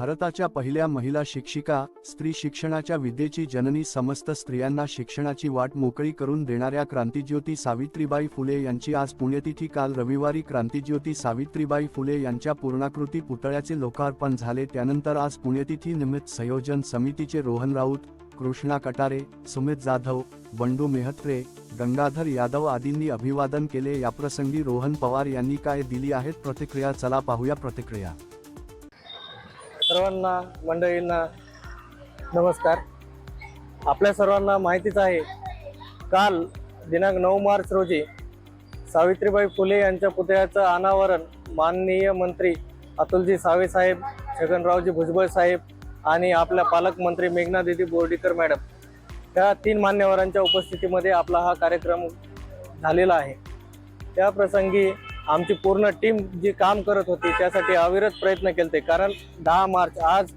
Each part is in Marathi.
भारताच्या पहिल्या महिला शिक्षिका स्त्री शिक्षणाच्या विद्येची जननी समस्त स्त्रियांना शिक्षणाची वाट मोकळी करून देणाऱ्या क्रांतिज्योती सावित्रीबाई फुले यांची आज पुण्यतिथी. काल रविवारी क्रांतिज्योती सावित्रीबाई फुले यांच्या पूर्णाकृती पुतळ्याचे लोकार्पण झाले. त्यानंतर आज पुण्यतिथी निमित्त संयोजन समितीचे रोहन राऊत कृष्णा कटारे सुमित जाधव बंडू मेहत्रे गंगाधर यादव आदींनी अभिवादन केले. याप्रसंगी रोहन पवार यांनी काय दिली आहेत? प्रतिक्रिया चला पाहूया प्रतिक्रिया. सर्वांना मंडळींना नमस्कार. आपल्या सर्वांना माहितीच आहे काल दिनांक नऊ मार्च रोजी सावित्रीबाई फुले यांच्या पुतळ्याचं अनावरण माननीय मंत्री अतुलजी सावे साहेब छगनरावजी भुजबळ साहेब आणि आपल्या पालकमंत्री मेघना दिदी बोर्डीकर मॅडम त्या तीन मान्यवरांच्या उपस्थितीमध्ये आपला हा कार्यक्रम झालेला आहे. त्या प्रसंगी आमची पूर्ण टीम जी काम करत होती त्यासाठी अविरत प्रयत्न केले कारण दहा मार्च आज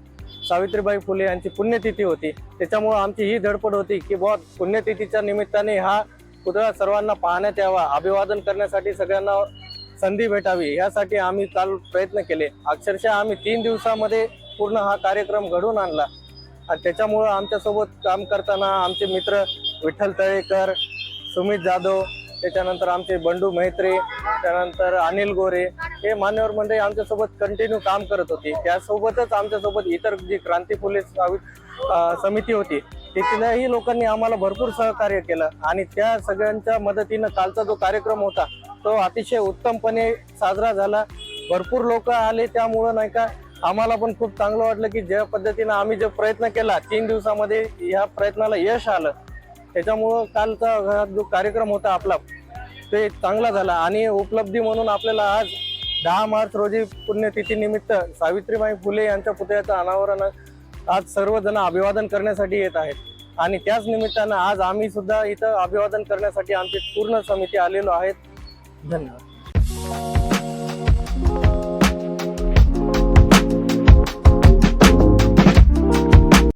सावित्रीबाई फुले यांची पुण्यतिथी होती. त्याच्यामुळं आमची ही धडपड होती की बुवा पुण्यतिथीच्या निमित्ताने हा पुतळा सर्वांना पाहण्यात यावा अभिवादन करण्यासाठी सगळ्यांना संधी भेटावी यासाठी आम्ही काल प्रयत्न केले. अक्षरशः आम्ही तीन दिवसामध्ये पूर्ण हा कार्यक्रम घडवून आणला. आणि त्याच्यामुळं आमच्यासोबत काम करताना आमचे मित्र विठ्ठल तळेकर सुमित जाधव त्याच्यानंतर आमचे बंडू मैत्री त्यानंतर अनिल गोरे हे मान्यवर मंडळी आमच्यासोबत कंटिन्यू काम करत होती. त्यासोबतच आमच्यासोबत इतर जी क्रांती पोलीस समिती होती तिथल्याही लोकांनी आम्हाला भरपूर सहकार्य केलं आणि त्या सगळ्यांच्या मदतीनं कालचा जो कार्यक्रम होता तो अतिशय उत्तमपणे साजरा झाला. भरपूर लोक आले त्यामुळं नाही का आम्हाला पण खूप चांगलं वाटलं की ज्या पद्धतीनं आम्ही जो प्रयत्न केला तीन दिवसामध्ये या प्रयत्नाला यश आलं. त्याच्यामुळं कालचा जो कार्यक्रम होता आपला ते चांगला झाला. आणि उपलब्धी म्हणून आपल्याला आज दहा मार्च रोजी पुण्यतिथीनिमित्त सावित्रीबाई फुले यांच्या पुतळ्याचं अनावरण आज सर्वजण अभिवादन करण्यासाठी येत आहेत. आणि त्याच निमित्तानं आज आम्ही सुद्धा इथं अभिवादन करण्यासाठी आमची पूर्ण समिती आलेलो आहेत. धन्यवाद.